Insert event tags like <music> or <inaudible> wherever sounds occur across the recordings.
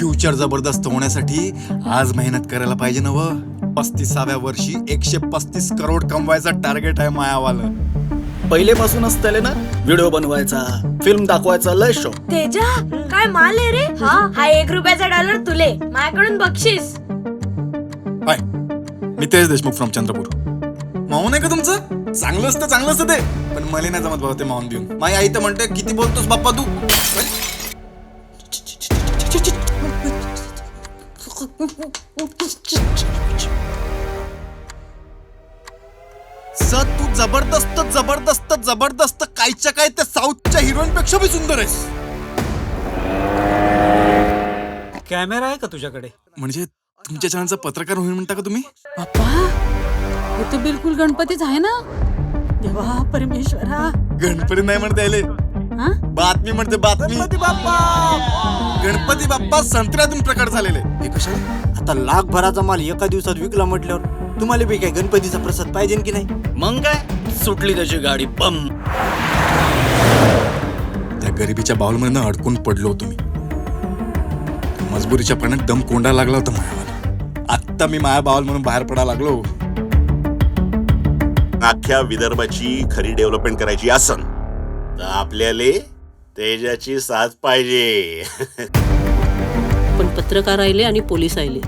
Picture जबरदस्त होण्यासाठी आज मेहनत करायला पाहिजे ना व पस्तीसाव्या वर्षी एकशे पस्तीस करोड कमवायचा टार्गेट आहे मायावालं. पहिलेपासूनच त्याला ना व्हिडिओ बनवायचा फिल्म दाखवायचा लय शो तेजा काय माल आहे रे? हा हा एक रुपयाचा डॉलर तुले. माझ्याकडून बक्षीस. हाय मी तेज देशमुख फ्रॉम चंद्रपूर. माऊन आहे का तुमचं? चांगलं असतं चांगलं असतं ते. पण मला नाही जमत भाऊ ते माऊन देऊन माझी आई तर म्हणते किती बोलतोस बाप्पा तू? सर तू जबरदस्त जबरदस्त जबरदस्त कायच्या काय त्या साऊथच्या हिरोईन पेक्षा बी सुंदर आहेस. कॅमेरा आहे का तुझ्याकडे? म्हणजे तुमच्या चॅनलचा पत्रकार होईल म्हणता का तुम्ही? बाप्पा हे तर बिलकुल गणपतीच आहे ना? देवा परमेश्वरा. गणपती नाही म्हणता येईल हा? बातमी म्हणते बातमी. गणपती बाप्पा संत्र्यातून प्रकट झालेले. हे कशाला आता लाखभराचा माल एका दिवसात विकला म्हटल्यावर तुम्हाला बी काय गणपतीचा प्रसाद पाहिजे की नाही? मग काय? सुटली त्याची गाडी बम. त्या गरिबीच्या बाउलमध्ये अडकून पडलो होतो मी. मजबुरीच्या पाण्यात दम कोंडा लागला होता मायावाला आत्ता मी माया बावल म्हणून बाहेर पडा लागलो. अख्ख्या विदर्भाची खरी डेव्हलपमेंट करायची असन तर आपल्याला तेजाची साथ पाहिजे. <laughs> पण पत्रकार राहिले आणि पोलीस राहिले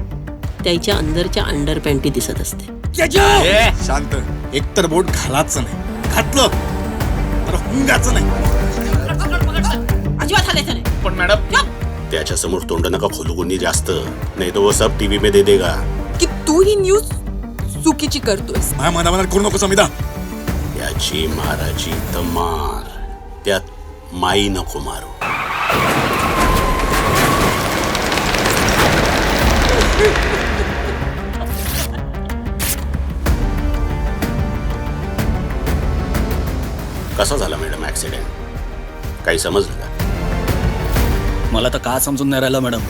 त्याच्या अंदरच्या अंडर पॅन्टी दिसत असते. शांत. एकतर बोट घालायचं नाही. घातलं तर हुंगाचं नाही. अजिबात हालायचं नाही. पण मॅडम त्याच्यासमोर तोंड नका खोलू कोणी जास्त. नाही तो वो सब टीव्ही मध्ये दे देगा. की तू ही न्यूज चुकीची करतोयस. माझ्या मना मनात करू नको समिता याची माराची तमार. त्यात माई नको मारू कसा झाला मॅडम ऍक्सिडेंट काही समजलं का मला तर का समजून नाही राहिलं मॅडम